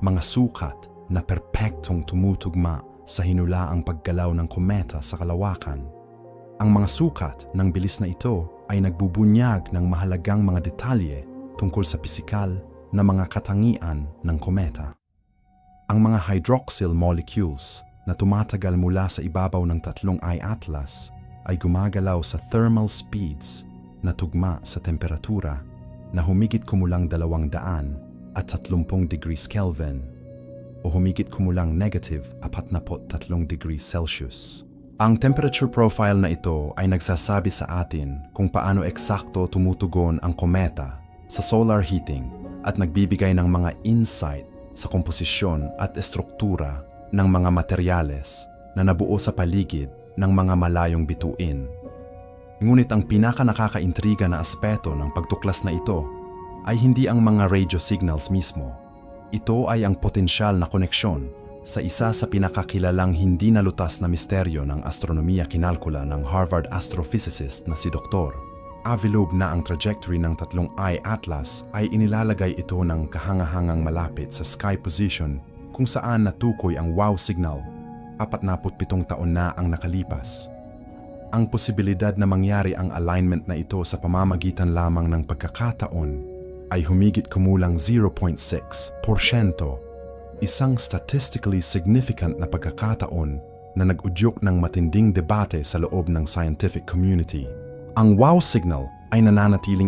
mga sukat na perpektong tumutugma sa hinulaang paggalaw ng kometa sa kalawakan. Ang mga sukat ng bilis na ito ay nagbubunyag ng mahalagang mga detalye tungkol sa pisikal na mga katangian ng kometa. Ang mga hydroxyl molecules na tumatagal mula sa ibabaw ng tatlong I-atlas ay gumagalaw sa thermal speeds na tugma sa temperatura na humigit kumulang dalawang daan at 30 degrees Kelvin o humigit kumulang negative 43 degrees Celsius. Ang temperature profile na ito ay nagsasabi sa atin kung paano eksakto tumutugon ang kometa sa solar heating at nagbibigay ng mga insight sa komposisyon at estruktura ng mga materyales na nabuo sa paligid ng mga malayong bituin. Ngunit ang pinaka nakakaintriga na aspeto ng pagtuklas na ito ay hindi ang mga radio signals mismo. Ito ay ang potensyal na koneksyon sa isa sa pinakakilalang hindi nalutas na misteryo ng astronomiya kinalkula ng Harvard astrophysicist na si Dr. Avilub na ang trajectory ng tatlong I-atlas ay inilalagay ito ng kahangahangang malapit sa sky position kung saan natukoy ang wow signal 47 taon na ang nakalipas. Ang posibilidad na mangyari ang alignment na ito sa pamamagitan lamang ng pagkakataon ay humigit kumulang 0.6%, isang statistically significant na pagkakataon na nag-udyok ng matinding debate sa loob ng scientific community. Ang wow signal ay nananatiling